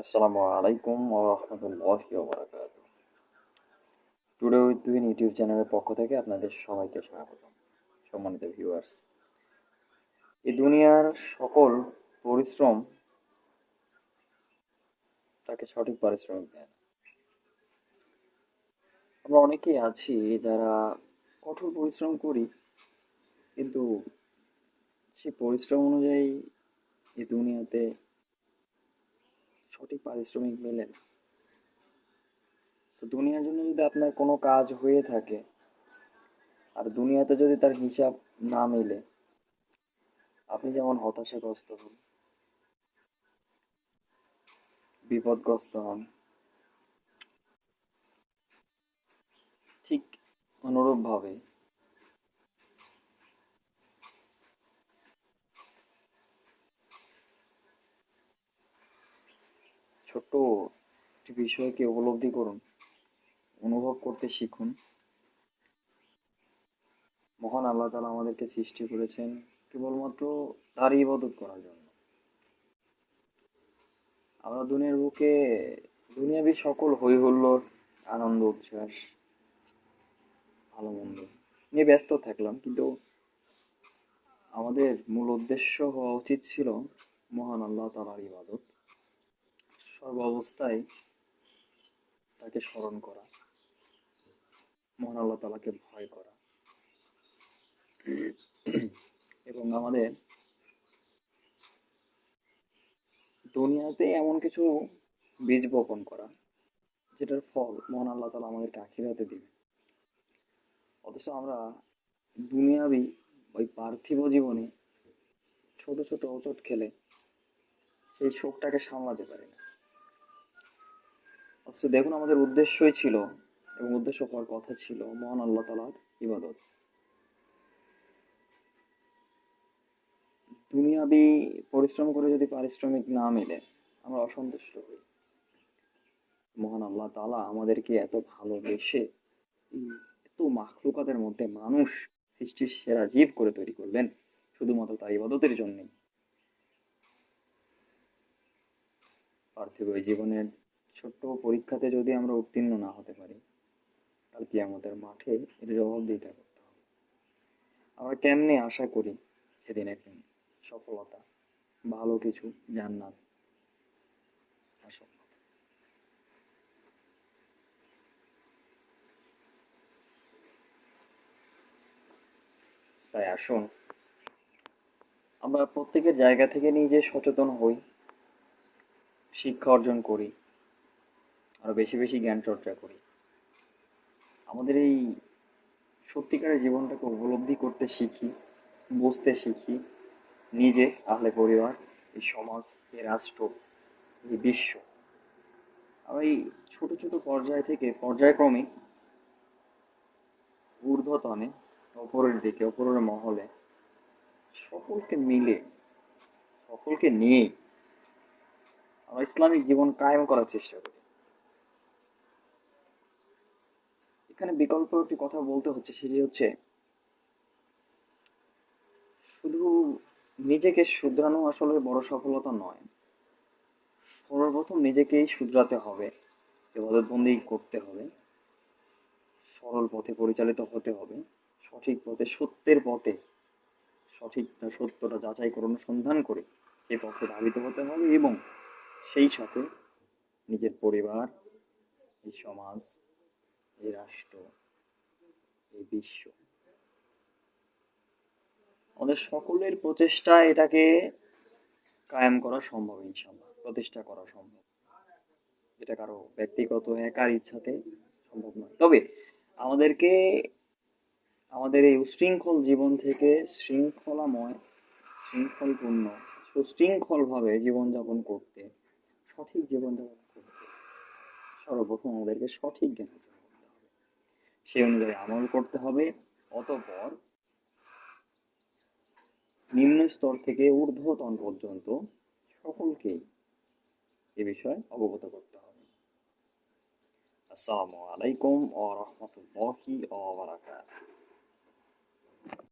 আসসালামু আলাইকুম ওয়া রাহমাতুল্লাহি ওয়া বারাকাতুহু টুডে উইথ টুইন ইউটিউব চ্যানেলের পক্ষ থেকে আপনাদের সবাইকে স্বাগত, সম্মানিত ভিউয়ার্স এই দুনিয়ার সকল পরিশ্রম তাকে সঠিক পারিশ্রমিক দেয় আমরা অনেকেই আছি যারা কঠোর পরিশ্রম করি, কিন্তু সেই পরিশ্রম অনুযায়ী এই দুনিয়াতে সঠিক পারিশ্রমিক মেলে না তো দুনিয়ার জন্য যদি আপনার কোনো কাজ হয়ে থাকে, আর দুনিয়াতে যদি তার হিসাব না মেলে, আপনি যেমন হতাশাগ্রস্ত হন, বিপদগ্রস্ত হন, ঠিক অনুরূপভাবে ছোট্ট একটি বিষয়কে উপলব্ধি করুন, অনুভব করতে শিখুন। মহান আল্লাহ তালা আমাদেরকে সৃষ্টি করেছেন কেবলমাত্র তার ইবাদত করার জন্য। আমরা দুনিয়ার বুকে, দুনিয়াবি সকল হই হুল্লোড় আনন্দ, উচ্ছ্বাস, ভালো মন্দ নিয়ে ব্যস্ত থাকলাম, কিন্তু আমাদের মূল উদ্দেশ্য হওয়া উচিত ছিল মহান আল্লাহ তালার ইবাদত। সর্ব অবস্থায় তাকে স্মরণ করা। মহান আল্লাহ তালাকে ভয় করা। এবং আমাদের দুনিয়াতে এমন কিছু বীজ বপন করা, যেটার ফল মহান আল্লাহ তালা আমাদেরকে আখিরাতে দিবে। অথচ আমরা দুনিয়াবি ওই পার্থিব জীবনে ছোট ছোট অচট খেলে সেই শোকটাকে সামলাতে পারি না। অথচ দেখুন, আমাদের উদ্দেশ্যই ছিল এবং উদ্দেশ্য হওয়ার কথা ছিল মহান আল্লাহ তালার ইবাদত। দুনিয়াবি পরিশ্রম করে যদি পারিশ্রমিক না মেলে, আমরা অসন্তুষ্ট হই। মহান আল্লাহ তালা আমাদেরকে এত ভালোবেসে এত মাখলুকাতের মধ্যে মানুষ সৃষ্টির সেরা জীব করে তৈরি করলেন, শুধুমাত্র তার ইবাদতের জন্যই। পার্থিব জীবনের ছোট্ট পরীক্ষাতে যদি আমরা উত্তীর্ণ না হতে পারি, তাহলে কি আমাদের মাঠে এর জবাব দিতে করতে হবে। আমরা কেমনে আশা করি সেদিন একদিন সফলতা, ভালো কিছু, জান্নাত তাই আসুন, আমরা প্রত্যেকের জায়গা থেকে নিজে সচেতন হই, শিক্ষা অর্জন করি আরও বেশি বেশি জ্ঞান চর্চা করি। আমাদের এই সত্যিকারের জীবনটাকে উপলব্ধি করতে শিখি, বুঝতে শিখি, নিজে আহলে পরিবার, এই সমাজ, এই রাষ্ট্র, এই বিশ্ব। আমরা এই ছোট ছোট পর্যায় থেকে, পর্যায়ক্রমে ঊর্ধ্বতনে অপরের দিকে অপরের মহলে, সকলকে মিলে, সকলকে নিয়ে আমরা ইসলামিক জীবন কায়েম করার চেষ্টা করি। এখানে বিকল্প একটি কথা বলতে হচ্ছে, সেটি হচ্ছে শুধু নিজেকে শুধরানো আসলে বড় সফলতা নয়। সর্বপ্রথম নিজেকেই শুধরাতে হবে এবাদতবন্দি করতে হবে, সরল পথে পরিচালিত হতে হবে, সঠিক পথে, সত্যের পথে, সঠিক সত্যটা যাচাই করে, অনুসন্ধান করে সেই পথে ধাবিত হতে হবে এবং সেই সাথে নিজের পরিবার, এই সমাজ এই রাষ্ট্র, এই বিশ্ব। আমাদের সকলের প্রচেষ্টা এটাকে কায়েম করা সম্ভব ইনশাল্লাহ প্রতিষ্ঠা করা সম্ভব। এটা কারও ব্যক্তিগত একার ইচ্ছাতে সম্ভব নয়। তবে আমাদেরকে, আমাদের এই উশৃঙ্খল জীবন থেকে শৃঙ্খলাময়, শৃঙ্খলপূর্ণ, সুশৃঙ্খলভাবে জীবনযাপন করতে, সঠিক জীবনযাপন করতে সর্বপ্রথম আমাদেরকে সঠিক জ্ঞান সেই অনুযায়ী আমল করতে হবে। অতপর নিম্ন স্তর থেকে ঊর্ধ্বতন পর্যন্ত সকলকেই এ বিষয়ে অবগত করতে হবে। আসসালামু আলাইকুম ওয়া রাহমাতুল্লাহি ওয়া বারাকাতুহু।